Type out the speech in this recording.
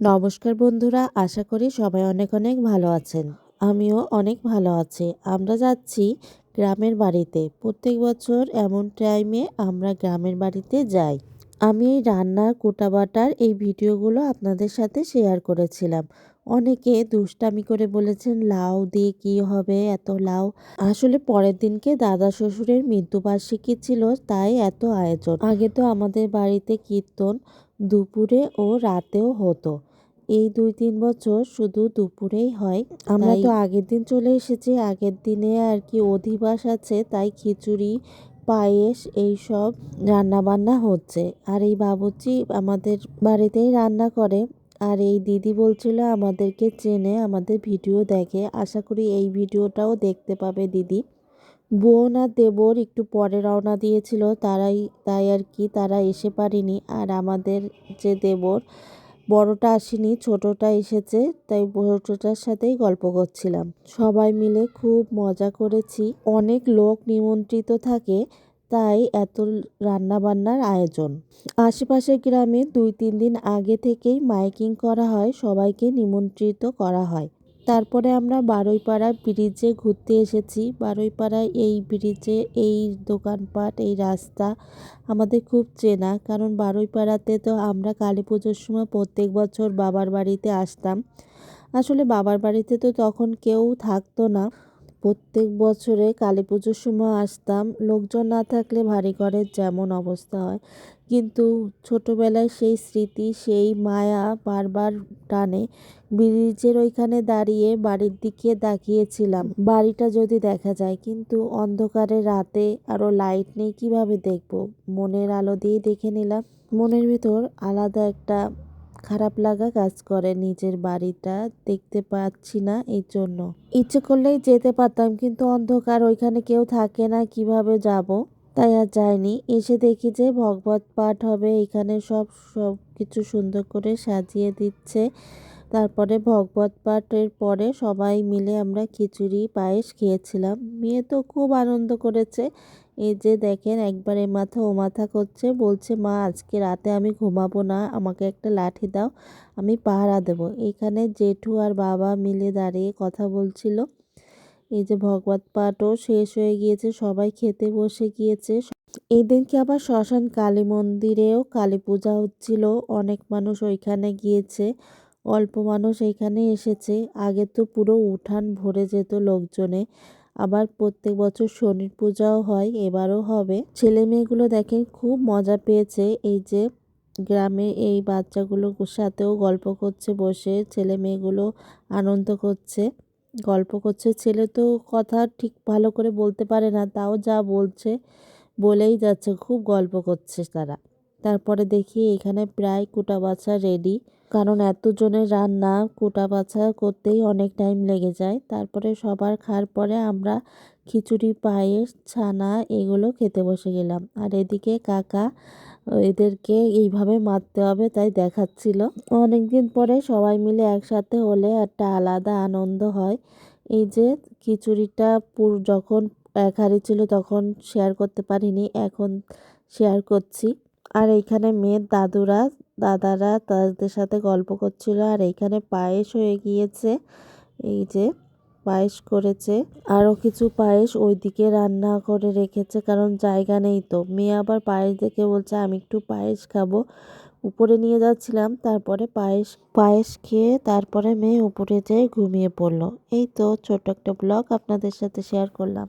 নমস্কার বন্ধুরা, আশা করি সবাই অনেক অনেক ভালো আছেন। আমিও অনেক ভালো আছি। আমরা যাচ্ছি গ্রামের বাড়িতে। প্রত্যেক বছর এমন টাইমে আমরা গ্রামের বাড়িতে যাই। আমি এই রান্নার কোটাবাটার এই ভিডিওগুলো আপনাদের সাথে শেয়ার করেছিলাম। অনেকে দুষ্টামি করে বলেছেন, লাউ দিয়ে কি হবে? এত লাউ? আসলে পরের দিনকে দাদা শ্বশুরের মৃত্যুবার্ষিকী ছিল, তাই এত আয়োজন। আগে তো আমাদের বাড়িতে কীর্তন দুপুরে ও রাতেও হতো। এই দুই তিন বছর শুধু দুপুরেই হয়। আমরা তো আগের দিন চলে এসেছি আগের দিনে আর কি অধিবাস আছে তাই খিচুড়ি পায়েস এইসব রান্না বান্না হচ্ছে। আর এই বাবুচি আমাদের বাড়িতেই রান্না করে। আর এই দিদি বলছিল আমাদেরকে চেনে আমাদের ভিডিও দেখে। আশা করি এই ভিডিওটাও দেখতে পাবে দিদি। বোন আর দেবর একটু পরে রওনা দিয়েছিল তারাই তাই আর কি তারা এসে পারেনি। আর আমাদের যে দেবর বড়টা আসেনি, ছোটটা এসেছে, তাই ছোটটার সাথেই গল্প করছিলাম। সবাই মিলে খুব মজা করেছি। অনেক লোক নিমন্ত্রিত থাকে, তাই এত রান্নাবান্নার আয়োজন। আশেপাশের গ্রামে দুই তিন দিন আগে থেকেই মাইকিং করা হয়, সবাইকে নিমন্ত্রিত করা হয়। তারপরে আমরা বারুইপাড়া ব্রিজে ঘুরতে এসেছি। বারুইপাড়ায় এই ব্রিজে এই দোকানপাট, এই রাস্তা আমাদের খুব চেনা। কারণ বারুইপাড়াতে তো আমরা কালী পুজোর সময় প্রত্যেক বছর বাবার বাড়িতে আসতাম। আসলে বাবার বাড়িতে তো তখন কেউ থাকতো না। প্রত্যেক বছরে কালী পুজোর সময় আসতাম। লোকজন না থাকলে ভারী ঘরের যেমন অবস্থা হয়। কিন্তু ছোটোবেলায় সেই স্মৃতি, সেই মায়া বারবার টানে। ব্রিজের ওইখানে দাঁড়িয়ে বাড়ির দিকে তাকিয়েছিলাম। বাড়িটা যদি দেখা যায়, কিন্তু অন্ধকারে রাতে আরও লাইট নেই, কীভাবে দেখব? মনের আলো দিয়ে দেখে নিলাম। মনের ভিতর আলাদা একটা খারাপ লাগা কাজ করে নিজের বাড়িটা দেখতে পাচ্ছি না এই জন্য ইচ্ছে করলেই যেতে পারতাম, কিন্তু অন্ধকার, ওইখানে কেউ থাকে না, কীভাবে যাব? তাই আর যায়নি এসে দেখি যে ভগবত পাঠ হবে, এখানে সব সব কিছু সুন্দর করে সাজিয়ে দিচ্ছে। তারপরে ভগবত পাঠের পরে সবাই মিলে আমরা খিচুড়ি, পায়েস খেয়েছিলাম। মেয়ে তো খুব আনন্দ করেছে। এই যে দেখেন, একবার এ মাথা ও মাথা করছে, বলছে, মা, আজকে রাতে আমি ঘুমাবো না, আমাকে একটা লাঠি দাও, আমি পাহারা দেব। এখানে জেঠু আর বাবা মিলে দাঁড়িয়ে কথা বলছিল। এই যে ভগবত পাঠও শেষ হয়ে গিয়েছে, সবাই খেতে বসে গিয়েছে। এই দিনকে আবার শ্মশান কালী মন্দিরেও কালী পূজা হচ্ছিল? অনেক মানুষ ওইখানে গিয়েছে, অল্প মানুষ এখানে এসেছে। আগে তো পুরো উঠান ভরে যেত লোকজনে। আবার প্রত্যেক বছর শনির পূজাও হয়, এবারও হবে। ছেলে মেয়েগুলো দেখেন খুব মজা পেয়েছে। এই যে গ্রামে এই বাচ্চাগুলোর সাথেও গল্প করছে, বসে ছেলে মেয়েগুলো আনন্দ করছে। গল্প করছে, ছেলে তো কথা ঠিক ভালো করে বলতে পারে না, তাও যা বলছে বলেই যাচ্ছে, খুব গল্প করছে তারা। তারপরে দেখি এখানে প্রায় কুটা বাছা রেডি কারণ এতজনের রান্না কুটা বাছা করতেই অনেক টাইম লেগে যায়। তারপরে সবার খাওয়ার পরে আমরা খিচুড়ি, পায়েস, ছানা এগুলো খেতে বসে গেলাম। আর এদিকে কাকা এদেরকে এইভাবে মারতে হবে তাই দেখাচ্ছিল। অনেকদিন পরে সবাই মিলে একসাথে হলে একটা আলাদা আনন্দ হয়। এই যে খিচুড়িটা পুর যখন এক ছিল তখন শেয়ার করতে পারিনি, এখন শেয়ার করছি। আর এইখানে মেয়ের দাদুরা, দাদারা তাদের সাথে গল্প করছিল। আর এইখানে পায়েস হয়ে গিয়েছে, এই যে পায়েস করেছে। আরও কিছু পায়েস ওইদিকে রান্না করে রেখেছে, কারণ জায়গা নেই তো। মেয়ে আবার পায়েস দেখে বলছে, আমি একটু পায়েস খাব। উপরে নিয়ে যাচ্ছিলাম, তারপরে পায়েস পায়েস খেয়ে তারপরে মেয়ে উপরে যেয়ে ঘুমিয়ে পড়ল। এই তো ছোট একটা ব্লগ আপনাদের সাথে শেয়ার করলাম।